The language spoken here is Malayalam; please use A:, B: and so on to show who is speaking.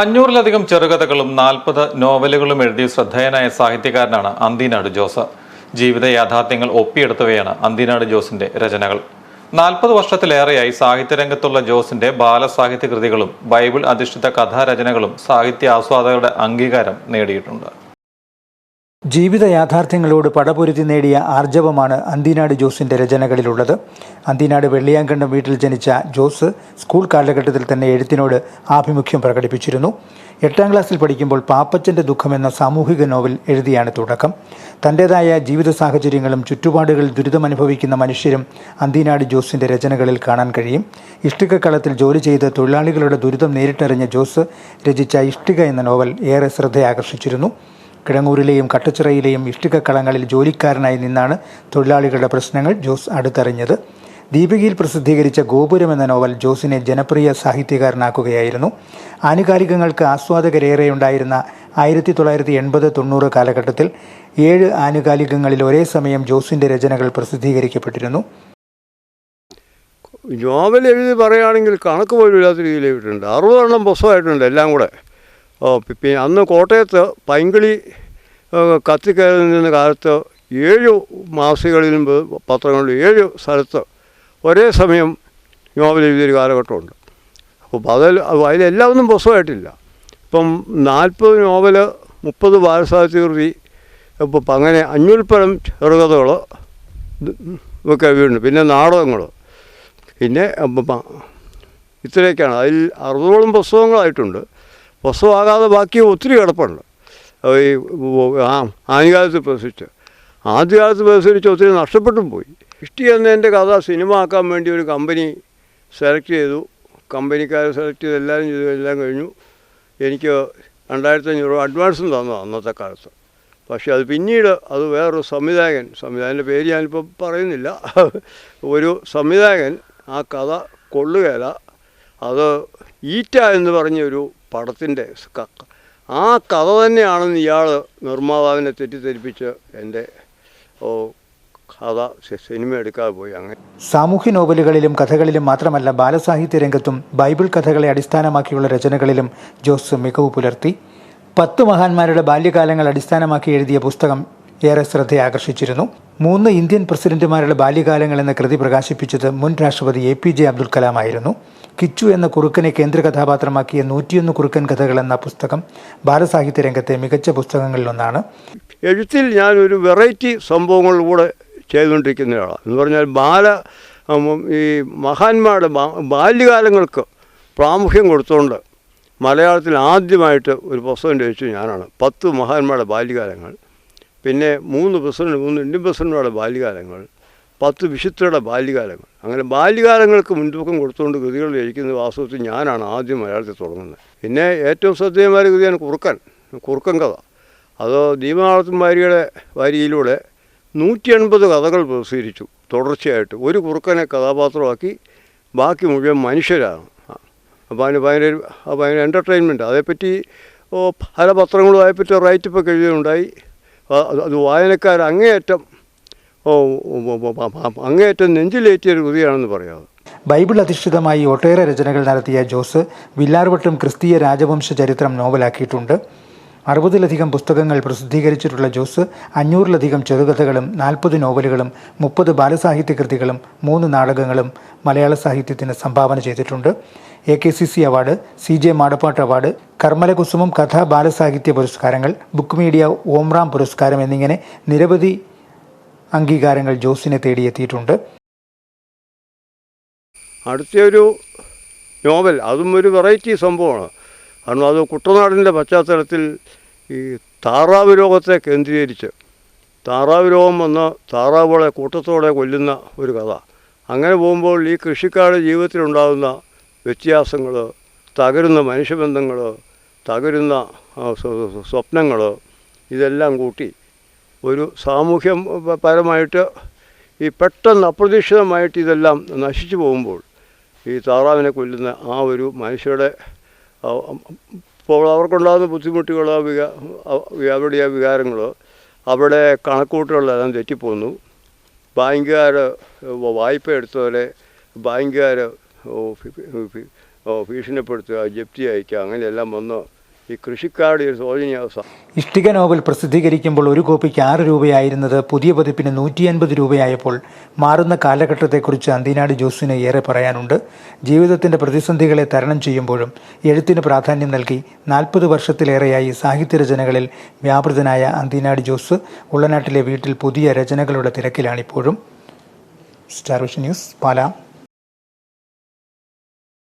A: അഞ്ഞൂറിലധികം ചെറുകഥകളും നാൽപ്പത് നോവലുകളും എഴുതി ശ്രദ്ധേയനായ സാഹിത്യകാരനാണ് അന്തിനാട് ജോസ്. ജീവിത യാഥാർത്ഥ്യങ്ങൾ ഒപ്പിയെടുത്തവയാണ് അന്തിനാട് ജോസിന്റെ രചനകൾ. നാൽപ്പത് വർഷത്തിലേറെയായി സാഹിത്യരംഗത്തുള്ള ജോസിന്റെ ബാലസാഹിത്യ കൃതികളും ബൈബിൾ അധിഷ്ഠിത കഥാരചനകളും സാഹിത്യ ആസ്വാദകരുടെ അംഗീകാരം നേടിയിട്ടുണ്ട്.
B: ജീവിത യാഥാർത്ഥ്യങ്ങളോട് പടപൊരുത്തി നേടിയ ആർജവമാണ് അന്തിനാട് ജോസിന്റെ രചനകളിലുള്ളത്. അന്തിനാട് വെള്ളിയാങ്കണ്ടം വീട്ടിൽ ജനിച്ച ജോസ് സ്കൂൾ കാലഘട്ടത്തിൽ തന്നെ എഴുത്തിനോട് ആഭിമുഖ്യം പ്രകടിപ്പിച്ചിരുന്നു. എട്ടാം ക്ലാസ്സിൽ പഠിക്കുമ്പോൾ പാപ്പച്ചന്റെ ദുഃഖം എന്ന സാമൂഹിക നോവൽ എഴുതിയാണ് തുടക്കം. തന്റേതായ ജീവിത സാഹചര്യങ്ങളും ചുറ്റുപാടുകളിൽ ദുരിതമനുഭവിക്കുന്ന മനുഷ്യരും അന്തിനാട് ജോസിന്റെ രചനകളിൽ കാണാൻ കഴിയും. ഇഷ്ടികക്കളത്തിൽ ജോലി ചെയ്ത് തൊഴിലാളികളുടെ ദുരിതം നേരിട്ടറിഞ്ഞ ജോസ് രചിച്ച ഇഷ്ടിക എന്ന നോവൽ ഏറെ ശ്രദ്ധയാകർഷിച്ചിരുന്നു. കിടങ്ങൂരിലെയും കട്ടുച്ചിറയിലെയും ഇഷ്ടികക്കളങ്ങളിൽ ജോലിക്കാരനായി നിന്നാണ് തൊഴിലാളികളുടെ പ്രശ്നങ്ങൾ ജോസ് അടുത്തറിഞ്ഞത്. ദീപികയിൽ പ്രസിദ്ധീകരിച്ച ഗോപുരം എന്ന നോവൽ ജോസിനെ ജനപ്രിയ സാഹിത്യകാരനാക്കുകയായിരുന്നു. ആനുകാലികങ്ങൾക്ക് ആസ്വാദകരേറെയുണ്ടായിരുന്ന ആയിരത്തി തൊള്ളായിരത്തി എൺപത് തൊണ്ണൂറ് കാലഘട്ടത്തിൽ ഏഴ് ആനുകാലികങ്ങളിൽ ഒരേ സമയം ജോസിന്റെ രചനകൾ പ്രസിദ്ധീകരിക്കപ്പെട്ടിരുന്നു.
C: നോവൽ എഴുതി പറയുകയാണെങ്കിൽ കണക്ക് പോലും ഇല്ലാത്ത രീതിയിൽ എഴുതിയിട്ടുണ്ട്. അറുപതെണ്ണം പുസ്തകമായിട്ടുണ്ട് എല്ലാം കൂടെ. പിന്നെ അന്ന് കോട്ടയത്ത് പൈങ്കിളി കത്തിക്കയറി നിന്ന കാലത്ത് ഏഴ് മാസികളിൽ പത്രങ്ങളിൽ ഏഴ് സ്ഥലത്ത് ഒരേ സമയം നോവൽ എഴുതിയൊരു കാലഘട്ടമുണ്ട്. അപ്പോൾ അതിൽ അതിലെല്ലാം ഒന്നും പുസ്തകമായിട്ടില്ല ഇപ്പം നാൽപ്പത് നോവൽ മുപ്പത് ബാലസാഹിത്യകൃതി ഇപ്പം അങ്ങനെ അഞ്ഞൂൽപ്പഴം ചെറുകഥകൾ ഒക്കെ വീണ്ടും പിന്നെ നാടകങ്ങൾ. പിന്നെ ഇത്രയൊക്കെയാണ്. അതിൽ അറുപതോളം പുസ്തകങ്ങളായിട്ടുണ്ട് പുസ്തകമാകാതെ ബാക്കി ഒത്തിരി കിടപ്പുണ്ട്. ഈ ആ ആദ്യകാലത്ത് പ്രസിച്ച് ആദ്യകാലത്ത് പ്രസിച്ച് ഒത്തിരി നഷ്ടപ്പെട്ടും പോയി. ഇഷ്ടി എന്നതിന്റെ കഥ സിനിമ ആക്കാൻ വേണ്ടി ഒരു കമ്പനി സെലക്ട് ചെയ്തു. കമ്പനിക്കാരെ സെലക്ട് ചെയ്ത് എല്ലാവരും ചെയ്തു എല്ലാം കഴിഞ്ഞു. എനിക്ക് രണ്ടായിരത്തി അഞ്ഞൂറ് രൂപ അഡ്വാൻസും തന്നു അന്നത്തെ കാലത്ത്. പക്ഷേ അത് പിന്നീട് അത് വേറൊരു സംവിധായകൻ സംവിധായകന്റെ പേര് ഞാനിപ്പോൾ പറയുന്നില്ല. ഒരു സംവിധായകൻ ആ കഥ കൊള്ളുകയില്ല അത് ഈറ്റ എന്ന് പറഞ്ഞൊരു പടത്തിന്റെ ആ കഥ തന്നെയാണെന്ന് ഇയാൾ നിർമ്മാതാവിനെ തെറ്റിദ്ധരിപ്പിച്ച് എന്റെ ഓ കഥ സിനിമ എടുക്കാതെ പോയി. അങ്ങനെ
B: സാമൂഹ്യ നോവലുകളിലും കഥകളിലും മാത്രമല്ല ബാലസാഹിത്യ രംഗത്തും ബൈബിൾ കഥകളെ അടിസ്ഥാനമാക്കിയുള്ള രചനകളിലും ജോസ് മികവ് പുലർത്തി. പത്ത് മഹാന്മാരുടെ ബാല്യകാലങ്ങൾ അടിസ്ഥാനമാക്കി എഴുതിയ പുസ്തകം ഏറെ ശ്രദ്ധയാകർഷിച്ചിരുന്നു. മൂന്ന് ഇന്ത്യൻ പ്രസിഡന്റുമാരുടെ ബാല്യകാലങ്ങൾ എന്ന കൃതി പ്രകാശിപ്പിച്ചത് മുൻ രാഷ്ട്രപതി എ പി ജെ അബ്ദുൽ കലാമായിരുന്നു കിച്ചു എന്ന കുറുക്കനെ കേന്ദ്ര കഥാപാത്രമാക്കിയ നൂറ്റിയൊന്ന് കുറുക്കൻ കഥകൾ എന്ന പുസ്തകം ബാലസാഹിത്യ രംഗത്തെ മികച്ച പുസ്തകങ്ങളിലൊന്നാണ്.
C: എഴുത്തിൽ ഞാൻ ഒരു വെറൈറ്റി സംഭവങ്ങളിലൂടെ ചെയ്തുകൊണ്ടിരിക്കുന്ന ഒരാളാണ് എന്ന് പറഞ്ഞാൽ ബാല ഈ മഹാന്മാരുടെ ബാല്യകാലങ്ങൾക്ക് പ്രാമുഖ്യം കൊടുത്തുകൊണ്ട് മലയാളത്തിൽ ആദ്യമായിട്ട് ഒരു പുസ്തകം രചിച്ചു ഞാനാണ്. പത്ത് മഹാന്മാരുടെ ബാല്യകാലങ്ങൾ പിന്നെ മൂന്ന് പ്രസിഡന്റ് മൂന്ന് ഇന്ത്യൻ പ്രസിഡന്റുമാരുടെ ബാല്യകാലങ്ങൾ പത്ത് വിശുദ്ധരുടെ ബാല്യകാലങ്ങൾ. അങ്ങനെ ബാല്യകാലങ്ങൾക്ക് മുൻതൂക്കം കൊടുത്തുകൊണ്ട് കൃതികൾ രചിക്കുന്ന വാസ്തവത്തിൽ ഞാനാണ് ആദ്യം മലയാളത്തിൽ തുടങ്ങുന്നത്. പിന്നെ ഏറ്റവും ശ്രദ്ധേയമായ കൃതിയാണ് കുറുക്കൻ കുറുക്കൻ കഥ. അത് ദീപനാളത്തും വാരിയുടെ വാരിയിലൂടെ നൂറ്റി എൺപത് കഥകൾ പ്രസിദ്ധീകരിച്ചു. തുടർച്ചയായിട്ട് ഒരു കുറുക്കനെ കഥാപാത്രമാക്കി ബാക്കി മുഴുവൻ മനുഷ്യരാണ്. അപ്പോൾ അതിന് ഭയങ്കര അപ്പോൾ എന്റർടൈൻമെന്റ് അതേപ്പറ്റി പല പത്രങ്ങളും അതേപ്പറ്റി റൈറ്റപ്പൊക്കെ എഴുതിയുണ്ടായി അത് വായനക്കാർ അങ്ങേയറ്റം അങ്ങേയറ്റം നെഞ്ചിലേറ്റിയൊരു കൃതിയാണെന്ന് പറയാം
B: ബൈബിൾ അധിഷ്ഠിതമായി ഒട്ടേറെ രചനകൾ നടത്തിയ ജോസ് വില്ലാർവട്ടം ക്രിസ്തീയ രാജവംശ ചരിത്രം നോവലാക്കിയിട്ടുണ്ട്. അറുപതിലധികം പുസ്തകങ്ങൾ പ്രസിദ്ധീകരിച്ചിട്ടുള്ള ജോസ് അഞ്ഞൂറിലധികം ചെറുകഥകളും നാൽപ്പത് നോവലുകളും മുപ്പത് ബാലസാഹിത്യ കൃതികളും മൂന്ന് നാടകങ്ങളും മലയാള സാഹിത്യത്തിന് സംഭാവന ചെയ്തിട്ടുണ്ട്. A K C C award C J Madappattu award Karmalakusumam കഥാ ബാലസാഹിത്യ പുരസ്കാരങ്ങൾ ബുക്ക് മീഡിയ ഓംറാം പുരസ്കാരം എന്നിങ്ങനെ നിരവധി അംഗീകാരങ്ങൾ ജോസിനെ തേടിയെത്തിയിട്ടുണ്ട്.
C: അടുത്തൊരു നോവൽ അതും ഒരു വെറൈറ്റി സംഭവമാണ്. കാരണം അത് കുട്ടനാടിന്റെ പശ്ചാത്തലത്തിൽ ഈ താറാവ് രോഗത്തെ കേന്ദ്രീകരിച്ച് താറാവ് രോഗം വന്ന് താറാവുകളെ കൂട്ടത്തോടെ കൊല്ലുന്ന ഒരു കഥ. അങ്ങനെ പോകുമ്പോൾ ഈ കൃഷിക്കാരുടെ ജീവിതത്തിലുണ്ടാകുന്ന വ്യത്യാസങ്ങൾ തകരുന്ന മനുഷ്യബന്ധങ്ങൾ തകരുന്ന സ്വപ്നങ്ങൾ ഇതെല്ലാം കൂട്ടി ഒരു സാമൂഹ്യം പരമായിട്ട് ഈ പെട്ടെന്ന് അപ്രതീക്ഷിതമായിട്ട് ഇതെല്ലാം നശിച്ചു പോകുമ്പോൾ ഈ താറാവിനെ കൊല്ലുന്ന ആ ഒരു മനുഷ്യരുടെ ഇപ്പോൾ അവർക്കുണ്ടാകുന്ന ബുദ്ധിമുട്ടുകളോ വിക അവരുടെ ആ വികാരങ്ങൾ അവിടെ കണക്കൂട്ടുകളെല്ലാം തെറ്റിപ്പോന്നു. ബാങ്കുകാർ വായ്പ എടുത്തവരെ ബാങ്കുകാർ ഭീഷണിപ്പെടുത്തുക ജപ്തി അയക്കുക അങ്ങനെയെല്ലാം വന്ന് ഈ കൃഷിക്കാരുടെ ഒരു ശോചനീയ അവസ്ഥ.
B: ഇഷ്ടിക നോവൽ പ്രസിദ്ധീകരിക്കുമ്പോൾ ഒരു കോപ്പിക്ക് ആറ് രൂപയായിരുന്നത് പുതിയ പതിപ്പിന് നൂറ്റി അൻപത് രൂപയായപ്പോൾ മാറുന്ന കാലഘട്ടത്തെക്കുറിച്ച് അന്തിനാട് ജോസിന് ഏറെ പറയാനുണ്ട്. ജീവിതത്തിന്റെ പ്രതിസന്ധികളെ തരണം ചെയ്യുമ്പോഴും എഴുത്തിന് പ്രാധാന്യം നൽകി നാൽപ്പത് വർഷത്തിലേറെയായി സാഹിത്യരചനകളിൽ വ്യാപൃതനായ അന്തിനാട് ജോസ് ഉള്ളനാട്ടിലെ വീട്ടിൽ പുതിയ രചനകളുടെ തിരക്കിലാണിപ്പോഴും. Star vision news Pala.